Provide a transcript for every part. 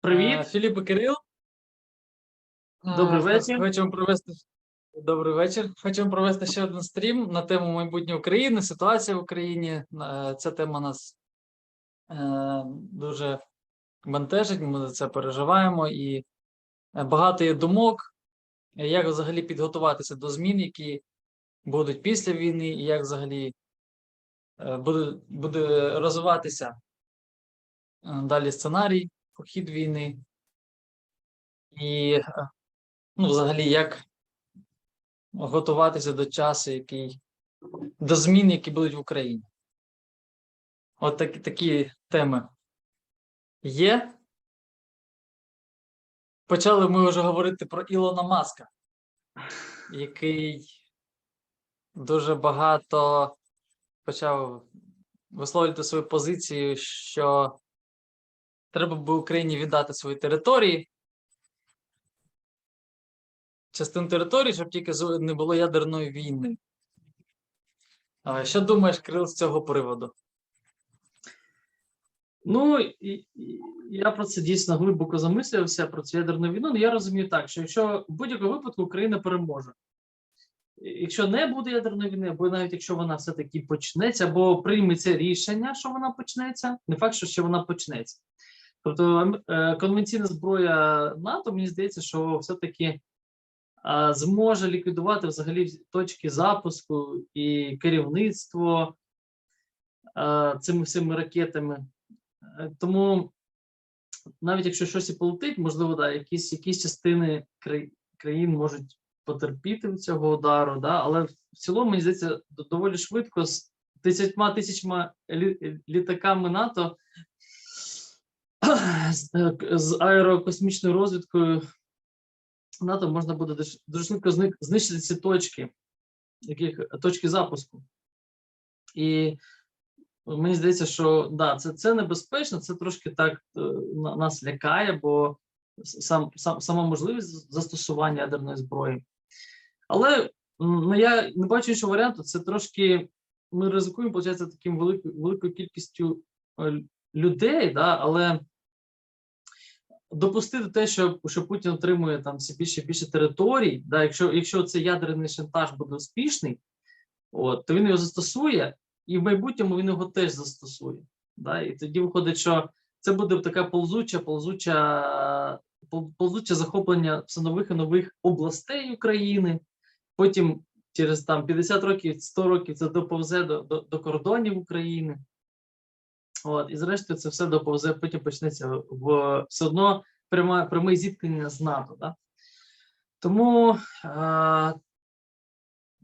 Привіт. Е, Філіп і Кирил. Добрий вечір. Хочемо провести добрий вечір. Хочемо провести ще один стрім на тему майбутнє України, ситуація в Україні. Е, Ця тема нас е, дуже бентежить. Ми за це переживаємо і багато є думок, як взагалі підготуватися до змін, які будуть після війни, і як взагалі буде, буде розвиватися далі сценарій, хід війни. І е, ну, взагалі, як готуватися до часу, який до змін, які будуть в Україні. От такі, такі теми є. Почали ми вже говорити про Ілона Маска, який дуже багато почав висловлювати свою позицію, що треба би Україні віддати свої території частин території, щоб тільки не було ядерної війни. Що думаєш, Кирил, з цього приводу? Ну я про це дійсно глибоко замислився про цю ядерну війну. Ну я розумію так, що якщо в будь-якому випадку Україна переможе. Якщо не буде ядерної війни, або навіть якщо вона все-таки почнеться, або прийметься рішення, що вона почнеться, не факт, що ще вона почнеться. Тобто е, конвенційна зброя НАТО, мені здається, що все-таки зможе ліквідувати взагалі точки запуску і керівництво цими всіми ракетами. Е, Тому навіть якщо щось і полетить, можливо, да, якісь, якісь частини країн можуть потерпіти від цього удару, да, але в цілому, мені здається, доволі швидко з 10 тисячами літаками НАТО з, з аерокосмічною розвідкою НАТО можна буде дуже, дуже швидко знищити ці точки, яких точки запуску. І мені здається, що да, це, це небезпечно, це трошки так е, нас лякає, бо сам, сам, сама можливість застосування ядерної зброї. Але ну, я не бачу іншого варіанту. Це трошки ми ризикуємо, виходить, таким великою, великою кількістю е, людей, да, але допустити те, що, що Путін отримує там все більше і більше територій, да, якщо, якщо цей ядерний шантаж буде успішний, от, то він його застосує, і в майбутньому він його теж застосує. Да, і тоді виходить, що це буде така ползуча, ползуча, ползуче захоплення все нових і нових областей України. Потім через там 50 років, 100 років це доповзе до, до, до кордонів України. От, і зрештою це все доповзе, потім почнеться в все одно пряме, пряме зіткнення з НАТО. Да? Тому а,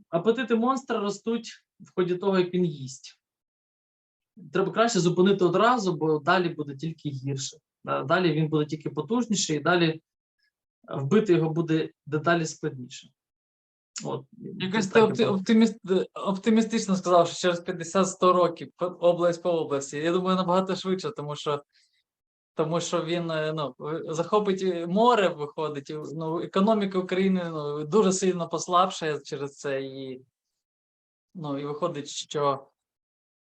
апетити монстра ростуть в ході того, як він їсть. Треба краще зупинити одразу, бо далі буде тільки гірше. Да? Далі він буде тільки потужніший, і далі вбити його буде дедалі складніше. От, Якось ти опти- оптиміст, оптимістично сказав, що через 50-100 років область по області. Я думаю, набагато швидше, тому що, тому що він е, ну, захопить море, виходить. Ну, економіка України ну, дуже сильно послабшає через це. І, ну, і виходить, що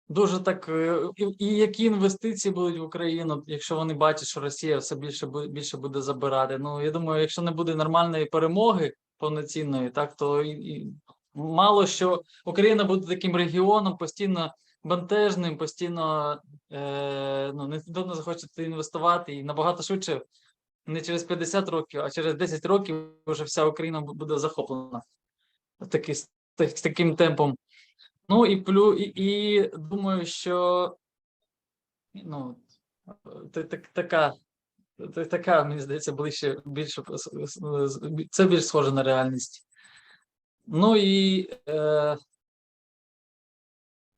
дуже так. е, І, і які інвестиції будуть в Україну, якщо вони бачать, що Росія все більше більше буде забирати. Ну, я думаю, якщо не буде нормальної перемоги повноцінної, так то і, і мало що Україна буде таким регіоном постійно бентежним, постійно е, ну, не, ніхто не захоче інвестувати і набагато швидше, не через 50 років, а через 10 років вже вся Україна буде захоплена таки, з, з таким темпом. Ну і плю, і, і думаю, що ну, так- така. Та- Така, мені здається, ближче більше це більш схоже на реальність. Ну і е,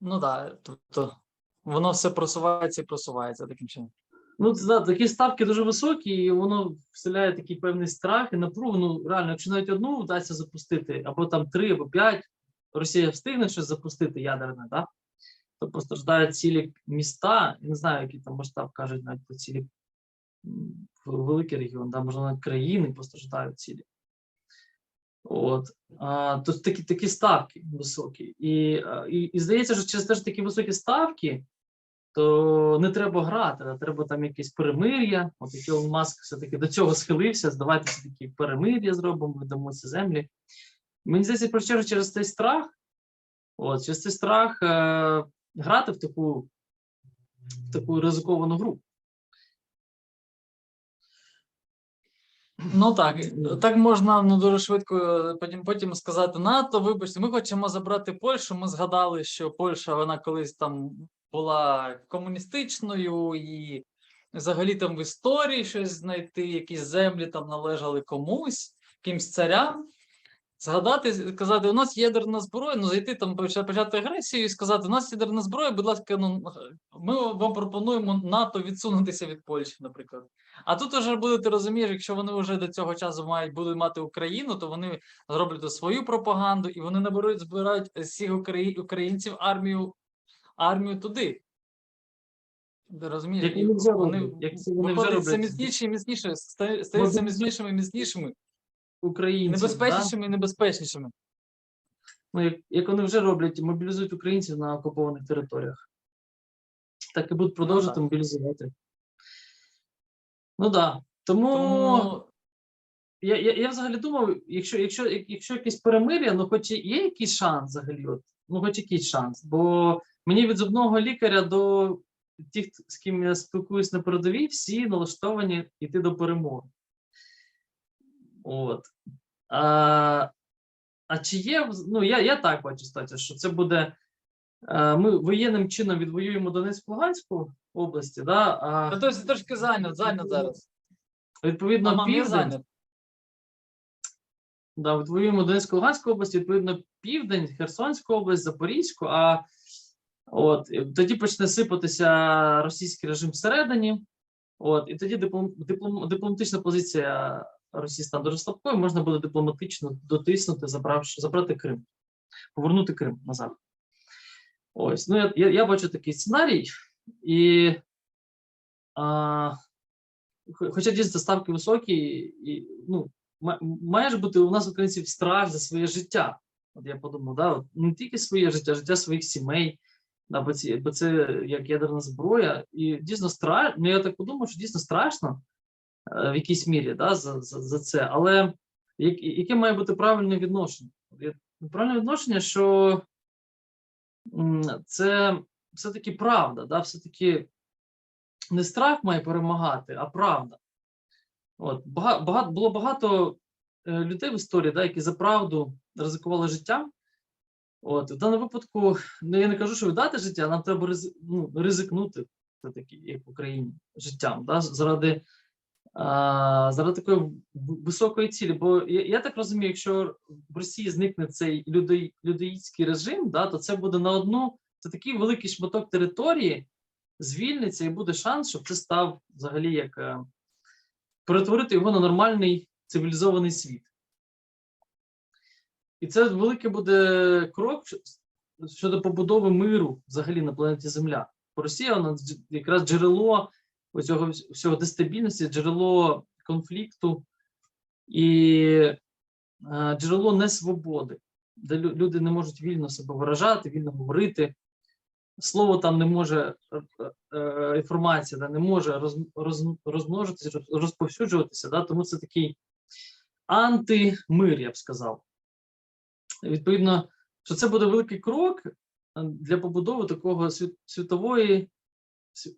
ну так, тобто воно все просувається і просувається таким чином. Ну, да, такі ставки дуже високі, і воно вселяє такий певний страх і напругу. Ну, реально, якщо навіть одну вдасться запустити, або там три, або п'ять, Росія встигне щось запустити ядерне, да? то постраждають цілі міста. Я не знаю, який там масштаб кажуть навіть про цілі великий регіон, да, можливо, країни постраждають цілі. От. А, то такі, такі ставки високі. І, і, і здається, що через те, що такі високі ставки, то не треба грати, а треба там якесь перемир'я. От Ілон Маск все-таки до цього схилився, давайте все-таки перемир'я зробимо, віддамо ці землі. Мені здається, про чергу через цей страх, от, через цей страх е, грати в таку, в таку ризиковану гру. Ну так, так можна ну, дуже швидко е, потім, потім сказати НАТО, вибачте, ми хочемо забрати Польщу. Ми згадали, що Польща вона колись там була комуністичною і взагалі там в історії щось знайти, якісь землі там належали комусь, кимсь царям. Згадати, сказати, у нас ядерна зброя, ну зайти там почати агресію і сказати, у нас ядерна зброя, будь ласка, ну ми вам пропонуємо НАТО відсунутися від Польщі, наприклад. А тут вже буде, ти розумієш, якщо вони вже до цього часу мають будуть мати Україну, то вони зроблять свою пропаганду і вони наберуть, збирають всіх украї- українців армію, армію туди. Ти розумієш? Як вони вони як вони вже виходять все міцніші і міцніші, ста- стають все міцнішими і міцнішими, Українців, да? небезпечнішими і небезпечнішими. ну, як, як вони вже роблять, мобілізують українців на окупованих територіях. Так і будуть продовжувати так. мобілізувати. Ну так. Да. Тому, Тому я, я, я взагалі думав, якщо, якщо, якщо якесь перемир'я, ну хоч є якийсь шанс взагалі, от, ну хоч якийсь шанс. Бо мені від зубного лікаря до тих, з ким я спілкуюсь на передовій, всі налаштовані йти до перемоги. От. А, а чи є, ну я, я так бачу, стаття, що це буде. е, Ми воєнним чином відвоюємо Донецьку Луганську області, да, а Та хтось трошки зайнят, зайнят зараз. відповідно Мама, південь, да, відвоюємо Донецьку Луганську область, відповідно, південь, Херсонську область, Запорізьку, а от тоді почне сипатися російський режим всередині. От, і тоді диплом, диплом, дипломатична позиція Росії стане дуже слабкою, можна буде дипломатично дотиснути, забравши, забрати Крим, повернути Крим назад. Ось, ну я, я, я бачу такий сценарій, і а, хоча дійсно ставки високі, і ну, має ж бути у нас українців страх за своє життя. От я подумав, да, от не тільки своє життя, життя своїх сімей, да, бо, ці, бо це як ядерна зброя. І дійсно страшно. Ну я так подумав, що дійсно страшно в якійсь мірі да, за, за, за це. Але яке має бути правильне відношення? Правильне відношення, що це все-таки правда, да, все-таки не страх має перемагати, а правда. От, багато, було багато е, людей в історії, да, які за правду ризикували життям. От, в даному випадку, ну я не кажу, що віддати життя, нам треба ну, ризикнути, все-таки, як в Україні, життям, да, заради, заради такої високої цілі. Бо я, я так розумію, якщо в Росії зникне цей людей, людоїдський режим, да, то це буде на одну, це такий великий шматок території, звільниться і буде шанс, щоб це став взагалі як е, перетворити його на нормальний цивілізований світ. І це великий буде крок щодо побудови миру взагалі на планеті Земля. Росія вона якраз джерело цього всього дестабільності, джерело конфлікту і е, джерело несвободи, де люди не можуть вільно себе виражати, вільно говорити. Слово там не може, е, е, інформація да, не може роз, роз, розмножитися, розповсюджуватися. Да, тому це такий антимир, я б сказав. Відповідно, що це буде великий крок для побудови такого світової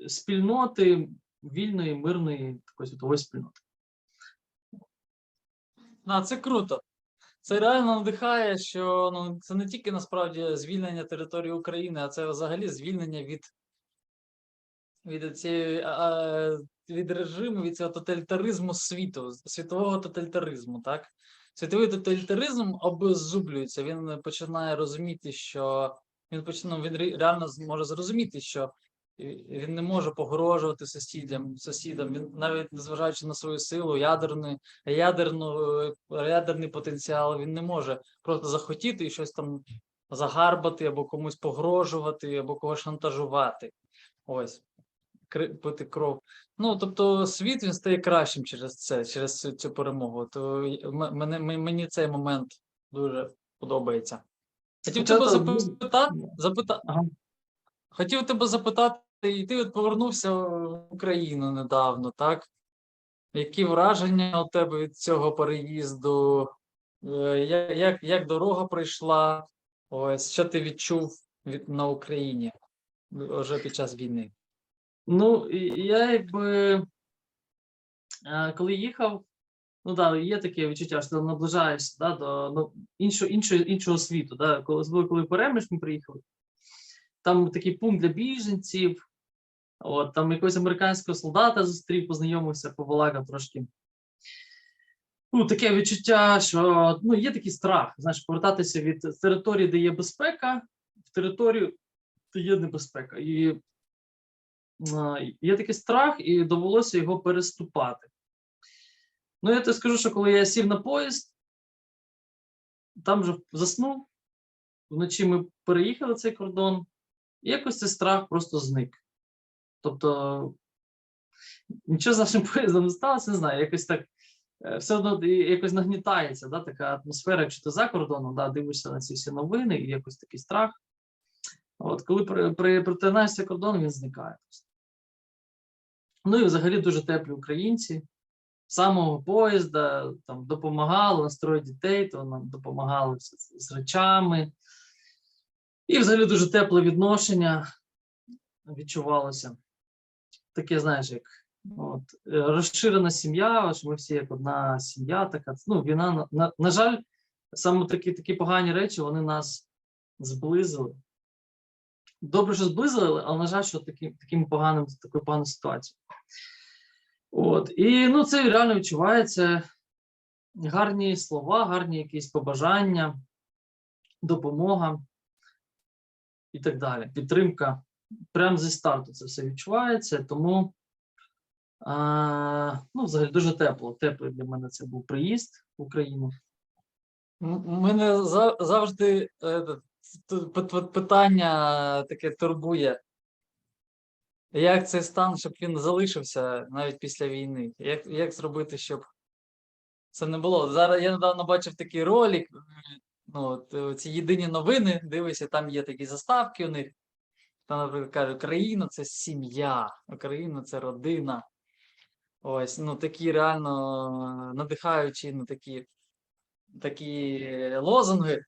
спільноти, вільної, мирної такої світової спільноти. А, це круто. Це реально надихає, що ну, це не тільки насправді звільнення території України, а це взагалі звільнення від, від, цієї, від режиму, від цього тоталітаризму світу, світового тоталітаризму. Так? Світовий тоталітаризм обеззублюється. Він починає розуміти, що він починає, він реально може зрозуміти, що він не може погрожувати сусідям, сусідам, він навіть незважаючи на свою силу, ядерну, ядерну, ядерний потенціал, він не може просто захотіти і щось там загарбати, або комусь погрожувати, або когось шантажувати. Ось. Пити кров. Ну, тобто, світ він стає кращим через це, через цю, цю перемогу. То мене, мені цей момент дуже подобається. Хотів тебе запитати, запита... Ага. Хотів тебе запитати, і ти от повернувся в Україну недавно, так? Які враження у тебе від цього переїзду? Е, Як, як, як дорога пройшла? Ось що ти відчув від, на Україні вже під час війни? Ну, я якби е, коли їхав, ну да, є таке відчуття, що наближаєшся да, до ну, іншого, іншого, іншого світу. Да. Коли, коли в Перемиш ми приїхали, там такий пункт для біженців, от, там якогось американського солдата зустрів, познайомився, побалакав трошки. Ну, таке відчуття, що ну, є такий страх, знаєш, повертатися від території, де є безпека, в територію, де є небезпека. І а, є такий страх, і довелося його переступати. Ну, я тобі скажу, що коли я сів на поїзд, там вже заснув, вночі ми переїхали цей кордон, і якось цей страх просто зник. Тобто, нічого з нашим поїздом не сталося, не знаю, якось так. е, Все одно якось нагнітається, да, така атмосфера, якщо ти за кордоном, да, дивишся на ці всі новини, і якось такий страх. От коли при, при, притинаєшся кордон, він зникає. Ну і взагалі дуже теплі українці. Самого поїзда там допомагали настроїти дітей, то нам допомагали з речами. І взагалі дуже тепле відношення відчувалося. Таке, знаєш, як от, е, розширена сім'я, що ми всі як одна сім'я, така. Ну, війна, на, на, жаль, саме такі, такі погані речі вони нас зблизили. Добре, що зблизили, але на жаль, що такі, таким поганим, такою поганою ситуацією. От. І ну, це реально відчувається. Гарні слова, гарні якісь побажання, допомога і так далі. Підтримка. Прямо зі старту це все відчувається. Тому а, ну, взагалі дуже тепло. Теплий для мене це був приїзд в Україну. Мене за- завжди е, питання таке турбує. Як цей стан, щоб він залишився навіть після війни? Як, як зробити, щоб це не було? Зараз я недавно бачив такий ролик, ну, е, ці єдині новини, дивишся, там є такі заставки у них. Там, наприклад, каже, Україна це сім'я, Україна це родина. Ось, ну такі реально надихаючі, ну такі такі лозунги.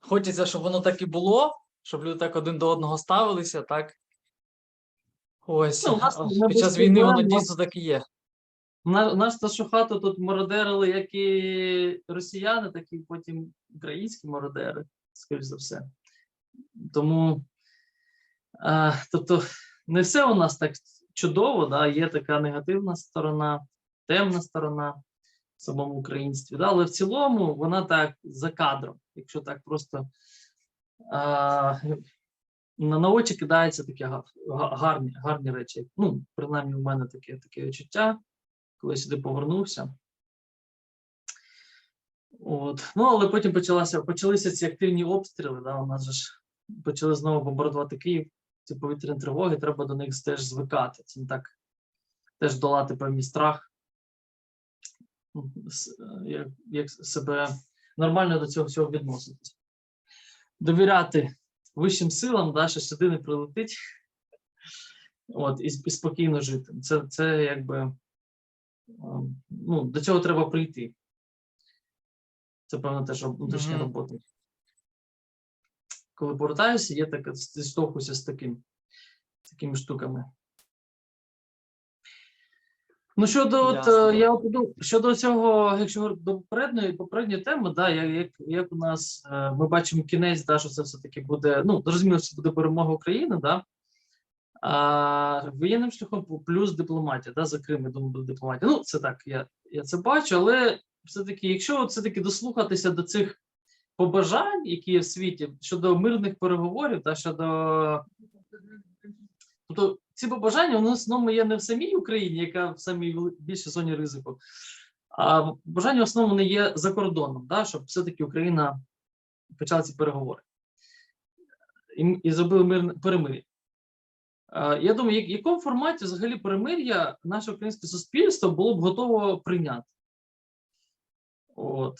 Хочеться, щоб воно так і було, щоб люди так один до одного ставилися, так? Ось, Ну, нас під час війни воно дійсно так і є. На, нас нашу хату тут мародерили як і росіяни, так і потім українські мародери, скоріш за все. Тому, тобто, не все у нас так чудово, да? є така негативна сторона, темна сторона в самому українстві. Да? Але в цілому вона так за кадром, якщо так просто а, на, на очі кидаються такі га- га- гарні, гарні речі. Ну, принаймні, у мене таке, таке відчуття коли сюди повернувся. От. Ну, але потім почалася, почалися ці активні обстріли. Да? У нас же ж почали знову бомбардувати Київ. Ці повітряні тривоги, треба до них теж звикати. Це не так теж долати певний страх, е, як, як себе нормально до цього всього відноситись. Довіряти вищим силам, да, що сюди не прилетить. От, і, і спокійно жити. Це, це якби Ем, ну, до цього треба прийти. Це, певно, теж внутрішня Мгм. робота. Коли повертаюся, є така, зіштовхуюся з таким, з такими штуками. Ну, щодо, от, е, я подумав, щодо цього, якщо говорити до попередньої, попередньої теми, да, як, як, у нас е, ми бачимо кінець, да, що це все-таки буде, ну, зрозуміло, що це буде перемога України, да, а, воєнним шляхом плюс дипломатія, да, за Крим, я думаю, буде дипломатія. Ну, це так, я, я це бачу, але все-таки, якщо все-таки дослухатися до цих побажань, які є в світі, щодо мирних переговорів, та щодо. Тобто ці побажання в основному є не в самій Україні, яка в самій більшій зоні ризику, а бажання в основному не є за кордоном, да, щоб все-таки Україна почала ці переговори і, і зробили мирне перемир'я. Я думаю, в якому форматі взагалі перемир'я наше українське суспільство було б готово прийняти? От.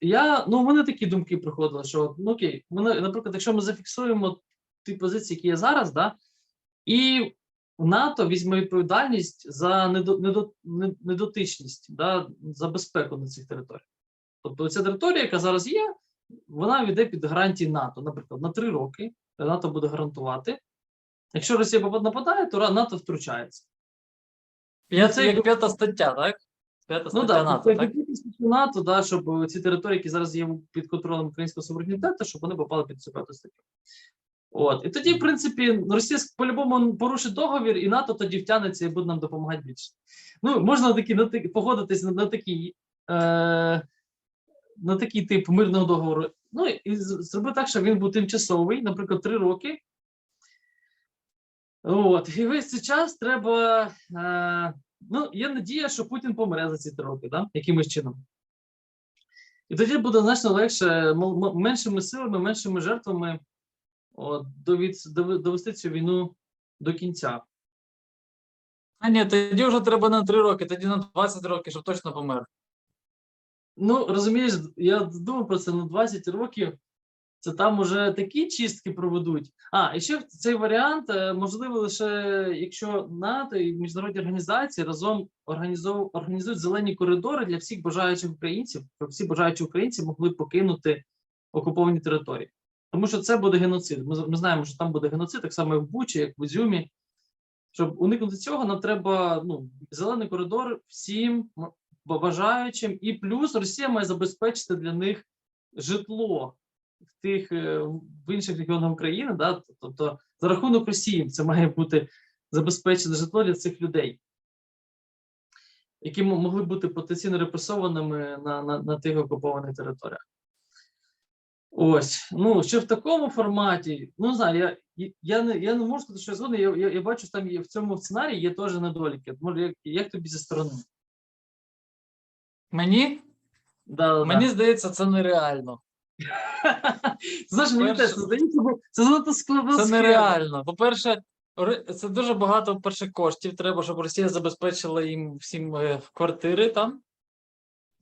Я, ну, в мене такі думки приходили, що ну, окей, ми, на- наприклад, якщо ми зафіксуємо ті позиції, які є зараз, да, і НАТО візьме відповідальність за недо, недо, не- недотичність, да, за безпеку на цих територіях. Тобто ця територія, яка зараз є, вона йде під гарантії НАТО. Наприклад, на три роки НАТО буде гарантувати. Якщо Росія нападає, то НАТО втручається. Це як- п'ята стаття, так? П'ята Ну стаття так, НАТО, це так? НАТО, да, щоб ці території, які зараз є під контролем українського суверенітету, щоб вони попали під цю п'яту статтю. От. І тоді, в принципі, Росія по-любому порушить договір, і НАТО тоді втягнеться і буде нам допомагати більше. Ну, можна такі, на, такі- погодитись на, на такий. Е, на такий тип мирного договору. Ну і зробити так, щоб він був тимчасовий, наприклад, три роки. От, і весь цей час треба. Е, ну, є надія, що Путін помре за ці три роки, да? якимось чином. І тоді буде значно легше, меншими силами, меншими жертвами от, довести цю війну до кінця. А ні, тоді вже треба на 3 роки, тоді на 20 років, щоб точно помер. Ну, розумієш, я думав про це на 20 років. Це там уже такі чистки проведуть. А, і ще цей варіант е, можливо лише якщо НАТО і міжнародні організації разом організують зелені коридори для всіх бажаючих українців, щоб всі бажаючі українці могли покинути окуповані території. Тому що це буде геноцид. Ми, ми знаємо, що там буде геноцид, так само, як в Бучі, як в Ізюмі. Щоб уникнути цього, нам треба ну, зелений коридор всім бажаючим, і плюс Росія має забезпечити для них житло в тих е, в інших регіонах України. Да? Тобто за рахунок Росії це має бути забезпечене житло для цих людей, які могли бути потенційно репресованими на, на, на тих окупованих територіях. Ось, ну що в такому форматі, ну не знаю, я, я- не, я не можу сказати, що я згоден. Я, я, я бачу, що там є в цьому сценарії є теж недоліки. Може, як, як тобі зі сторони? Мені? Да, да, Мені здається, це нереально. Знаєш, мені теж це здається, бо це занадто складно. Це нереально. По-перше, це дуже багато перше коштів. Треба, щоб Росія забезпечила їм всім е, квартири там.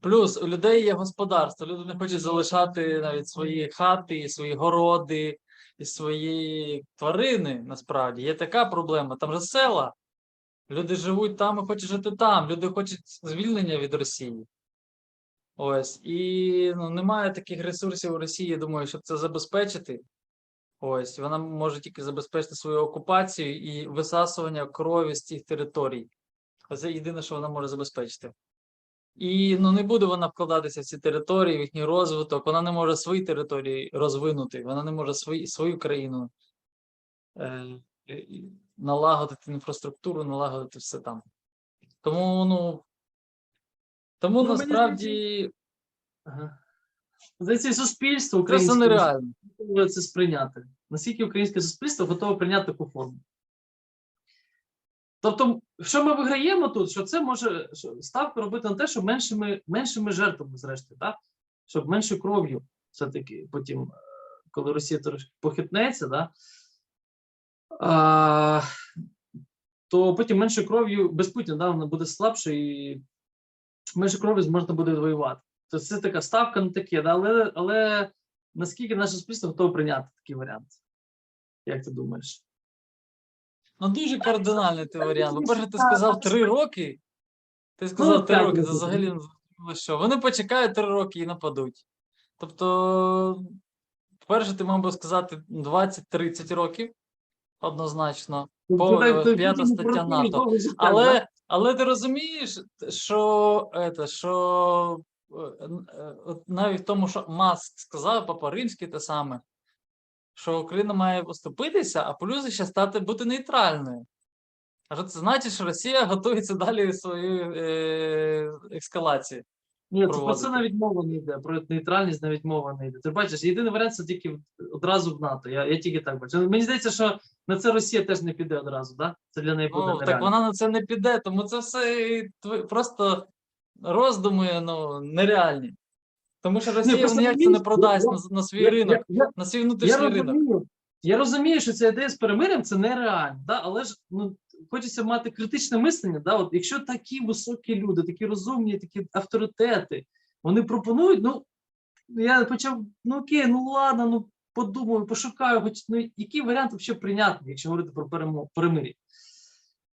Плюс у людей є господарство. Люди не хочуть залишати навіть свої хати, свої городи, і свої тварини. Насправді є така проблема. Там же села. Люди живуть там і хочуть жити там. Люди хочуть звільнення від Росії. Ось. І ну, немає таких ресурсів у Росії, я думаю, щоб це забезпечити. Ось, вона може тільки забезпечити свою окупацію і висасування крові з цих територій. Це єдине, що вона може забезпечити. І ну, не буде вона вкладатися в ці території, в їхній розвиток. Вона не може свої території розвинути, вона не може свої, свою країну е, налагодити інфраструктуру, налагодити все там. Тому, ну, тому Ну, мені насправді Ага. Здається, і суспільство це українське нереально. готове це сприйняти. Наскільки українське суспільство готове прийняти таку форму? Тобто, що ми виграємо тут, що це може що ставку робити на те, що меншими, меншими жертвами, зрештою, так? щоб меншою кров'ю, все-таки потім, е, коли Росія трошки похитнеться, да? а, то потім меншою кров'ю без Путіна да, вона буде слабше і менше крові можна буде воювати. Тобто це така ставка на таке, да? але, але наскільки наше суспільство готове прийняти такий варіант? Як ти думаєш? Ну, дуже кардинальний ти варіант. По-перше, ти сказав три роки. Ти сказав три так, роки, ну, це взагалі не зрозуміло що. Вони почекають три роки і нападуть. Тобто, по-перше, ти мав би сказати 20-30 років однозначно. По, Це п'ята стаття НАТО. Але, але ти розумієш, що, ете, що е, е, от навіть в тому, що Маск сказав, Папа Римський те саме, що Україна має поступитися, а плюс ще стати бути нейтральною. А що це значить, що Росія готується далі свою е, ескалацію. Ні, це про це навіть мова не йде. Про нейтральність навіть мова не йде. Ти бачиш, єдиний варіант це тільки одразу в НАТО. Я, я тільки так бачу. Мені здається, що на це Росія теж не піде одразу, да? Це для неї буде Ну, так вона на це не піде, тому це все просто роздуми ну, нереальні. Тому що Росія просто ніяк це не продасть я- на, на свій Я- ринок, я- я- на свій Я ринок. розумію, я розумію, що ця ідея з перемир'ям це нереально, да? але ж ну, хочеться мати критичне мислення. Да? От, якщо такі високі люди, такі розумні, такі авторитети, вони пропонують, ну я почав, ну окей, ну ладно, ну подумаю, пошукаю, хоч ну, який варіант взагалі прийнятний, якщо говорити про перемир'я.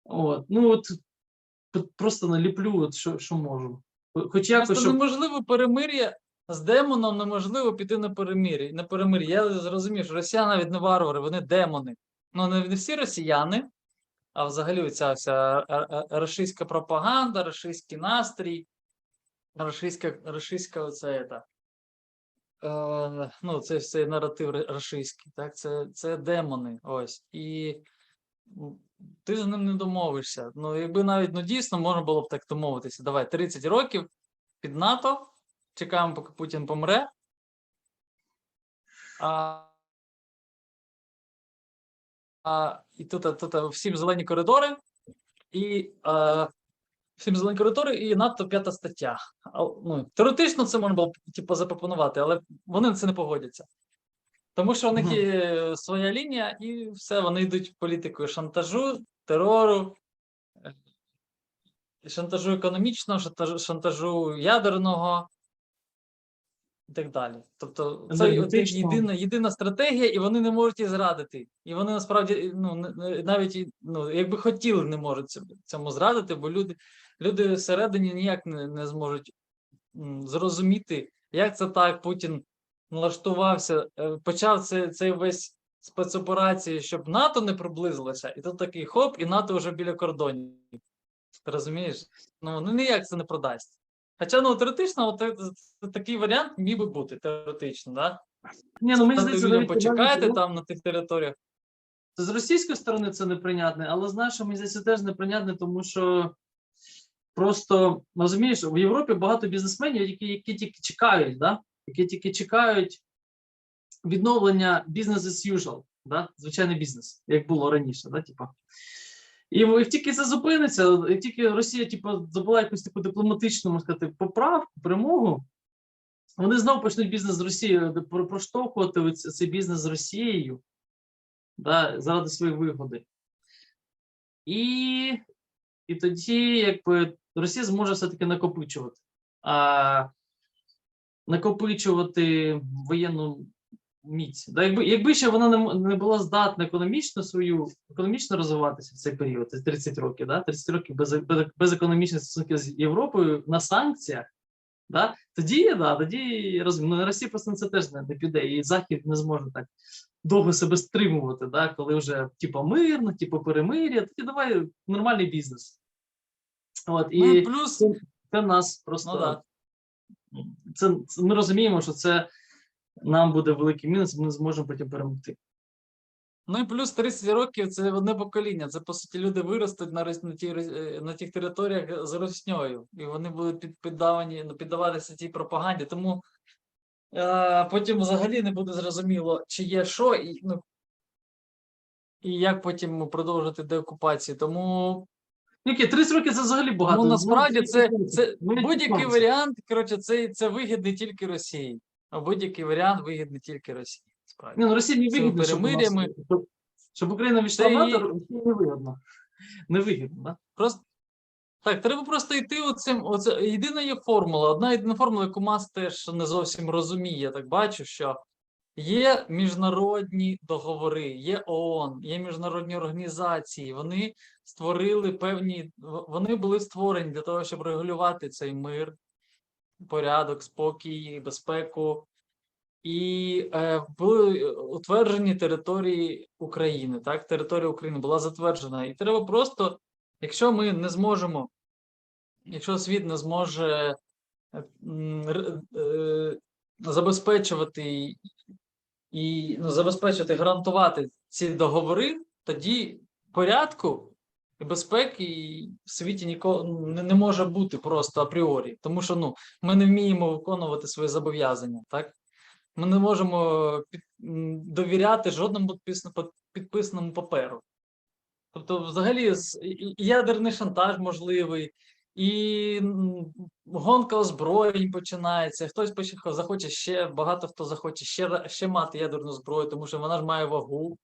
От, ну от просто наліплю, от, що, що можу. Хо- Хоч якось, Просто щоб неможливо перемир'я з демоном, неможливо піти на перемир'я. На перемир'я. Я зрозумів, що росіяни навіть не варвари, вони демони. Ну, не всі росіяни, а взагалі ця вся е, е, рашистська пропаганда, рашистський настрій, рашистська, рашистська оце, ета, е, ну, це все наратив рашистський, так? Це, це демони. Ось. І ти з ним не домовишся. Ну, якби навіть ну, дійсно можна було б так домовитися. Давай, 30 років під НАТО, чекаємо, поки Путін помре. А, а, і тут, тут всім зелені коридори, і а, всім зелені коридори, і НАТО п'ята стаття. А, ну, теоретично це можна було типу, запропонувати, але вони на це не погодяться. Тому що у них є своя лінія, і все, вони йдуть політикою шантажу, терору, е, шантажу економічного, шантажу ядерного і так далі. Тобто, це єдина, єдина стратегія, і вони не можуть її зрадити. І вони насправді ну, навіть ну, якби хотіли, не можуть цьому- зрадити, бо люди, люди всередині ніяк не, не зможуть зрозуміти, як це так Путін налаштувався, е, почав це, цей весь спецоперації, щоб НАТО не приблизилося, і тут такий хоп, і НАТО вже біля кордонів. Ти розумієш? Ну, ну ніяк це не продасть. Хоча ну, теоретично, от, такий варіант міг би бути теоретично, да? ні, ну мені здається, навіть почекайте там на тих територіях. з російської сторони це неприйнятне, але знаєш, що мені здається теж неприйнятне, тому що просто розумієш, в Європі багато бізнесменів, які, які тільки чекають, да? які тільки чекають відновлення бізнес as usual, да? звичайний бізнес, як було раніше, да? типа. І як тільки це зупиниться, як тільки Росія типу, забула якусь таку дипломатичну можна сказати, поправку, перемогу, вони знову почнуть бізнес з Росією проштовхувати цей бізнес з Росією да, заради своєї вигоди. І, і тоді, якби Росія зможе все-таки накопичувати. А накопичувати воєнну міць. Да, якби, якби ще вона не, не була здатна економічно свою економічно розвиватися в цей період, це 30 років, да, 30 років без, без, без економічних стосунків з Європою на санкціях, да, тоді, да, тоді. Ну, Росія просто на це теж не, не піде, і Захід не зможе так довго себе стримувати, да, коли вже типу, мирно, типу перемир'я, тоді давай нормальний бізнес. От, і Ну, плюс, це нас просто. ну да. це, це ми розуміємо, що це нам буде великий мінус, ми не зможемо потім перемогти. Ну і плюс 30 років це одне покоління. Це по суті люди виростуть на, на, ті, е, на тих територіях з росньою, і вони будуть під, піддавані, ну, піддаватися тій пропаганді. Тому е, потім взагалі не буде зрозуміло, чи є що, і, ну, і як потім продовжити деокупацію. Тому Які 30 років це взагалі багато. ну, насправді Ну, це, ну, це ну, будь-який ну, варіант, коротше, це, це вигідний тільки Росії. А будь-який варіант вигідний тільки Росії. Справді. Ні, ну Росії не вигідно, щоб, нас- щоб, щоб Україна війшла в НАТО, і- Росії не вигідно. Не вигідно, да? Просто так, треба просто йти оцим. Оце єдина є формула. Одна єдина формула, яку МАС теж не зовсім розуміє. Я так бачу, що є міжнародні договори, є ООН, є міжнародні організації. Вони створили певні, вони були створені для того, щоб регулювати цей мир, порядок, спокій, безпеку. І е, були утверджені території України. Так, територія України була затверджена. І треба просто якщо ми не зможемо, якщо світ не зможе е, е, забезпечувати і- ну, забезпечити, гарантувати ці договори, тоді порядку безпеки в світі ніколи не, не може бути просто апріорі, тому що ну, ми не вміємо виконувати свої зобов'язання, так? Ми не можемо під, довіряти жодному підписаному паперу. Тобто, взагалі, і- ядерний шантаж можливий, і гонка озброєнь починається. Хтось захоче ще, багато хто захоче ще, ще мати ядерну зброю, тому що вона ж має вагу.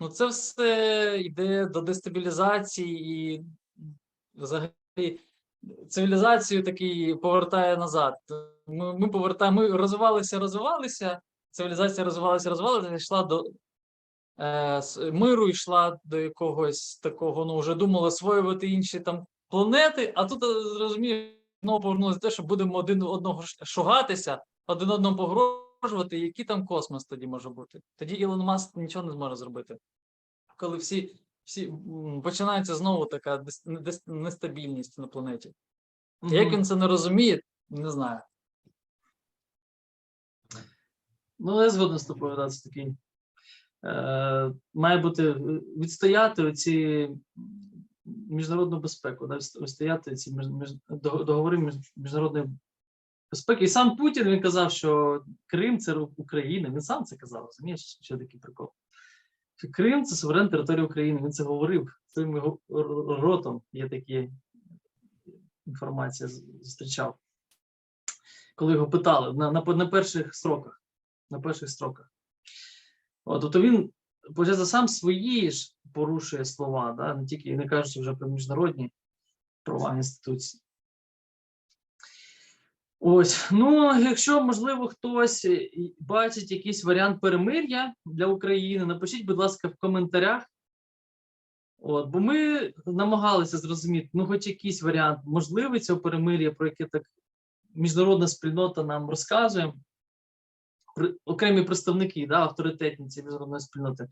Ну, це все йде до дестабілізації і взагалі цивілізацію такий повертає назад. Ми, ми повертаємо, ми розвивалися, розвивалися, цивілізація розвивалася, розвивалася, йшла до е, миру, йшла до якогось такого, ну, вже думали освоювати інші там планети, а тут е, розумієш, знову повернулося те, що будемо один одного шугатися, один одному погрожувати, який там космос тоді може бути. Тоді Ілон Маск нічого не зможе зробити. Коли всі, всі починається знову така нестабільність на планеті. Як він це не розуміє, не знаю. Ну, я згоден з тобою, да, це такий. Е, має бути е, відстояти оці міжнародну безпеку, да, відстояти ці між, між, договори між, міжнародної безпеки. І сам Путін він казав, що Крим це Україна. Він сам це казав, розумієш, що такий прикол. Що Крим це суверенна територія України. Він це говорив своїм ротом. Є такі інформація зустрічав. Коли його питали на, на, на перших строках. На перших строках. От, тобто він, получається, сам свої ж порушує слова, да? не тільки не кажучи вже про міжнародні права інституції. Ось, ну, якщо, можливо, хтось е, бачить якийсь варіант перемир'я для України, напишіть, будь ласка, в коментарях. От, бо ми намагалися зрозуміти, ну, хоч якийсь варіант можливий цього перемир'я, про яке так міжнародна спільнота нам розказує, окремі представники, да, авторитетні цієї міжнародної спільноти.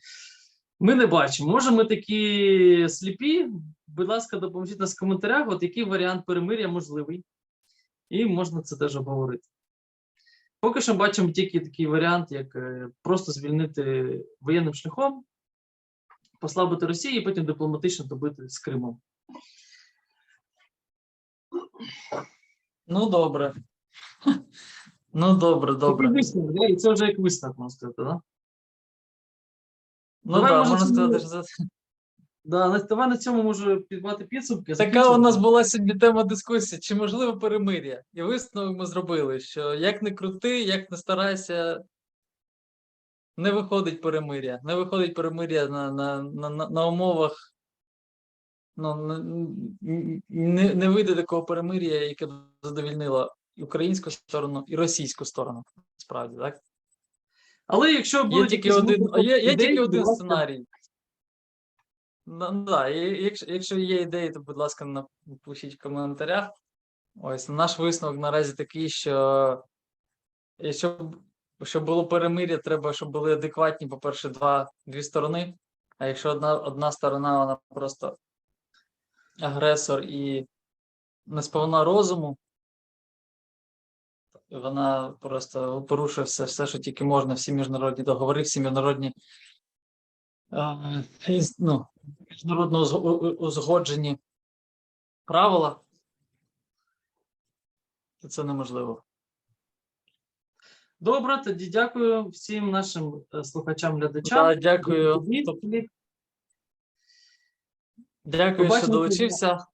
Ми не бачимо. Може, ми такі сліпі. Будь ласка, допоможіть нас в коментарях, от який варіант перемир'я можливий. І можна це теж обговорити. Поки що бачимо тільки такий варіант, як е, просто звільнити воєнним шляхом, послабити Росію і потім дипломатично добити з Кримом. Ну, добре. Ну, добре, добре. І це вже як висновок, можна сказати, да? Ну, Давай, да, можна сказати, що це Да, давай на цьому можу підбати підсумки. така у нас була сьогодні тема дискусії, чи можливо перемир'я? І висновок ми зробили, що як не крути, як не старайся, не виходить перемир'я. Не виходить перемир'я на, на, на, на, на умовах. Ну, не, не вийде такого перемир'я, яке б задовільнило і українську сторону, і російську сторону. Справді, так? Але якщо Є тільки один, є, є тільки один сценарій. Ну, ну, да, і якщо, якщо є ідеї, то, будь ласка, напишіть в коментарях. Ось наш висновок наразі такий, що і щоб, щоб було перемир'я, треба, щоб були адекватні, по-перше, два, дві сторони. А якщо одна, одна сторона, вона просто агресор і не сповна розуму, вона просто порушує все, все, що тільки можна, всі міжнародні договори, всі міжнародні е, ну, міжнародно узгоджені правила, то це неможливо. Добре, тоді дякую всім нашим е, слухачам, глядачам. Да, дякую. Дякую, що долучився.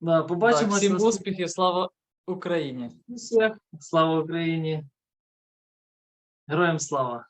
Да, Так, побачимося. всім успіхів, слава Україні! Слава Україні! Героям слава!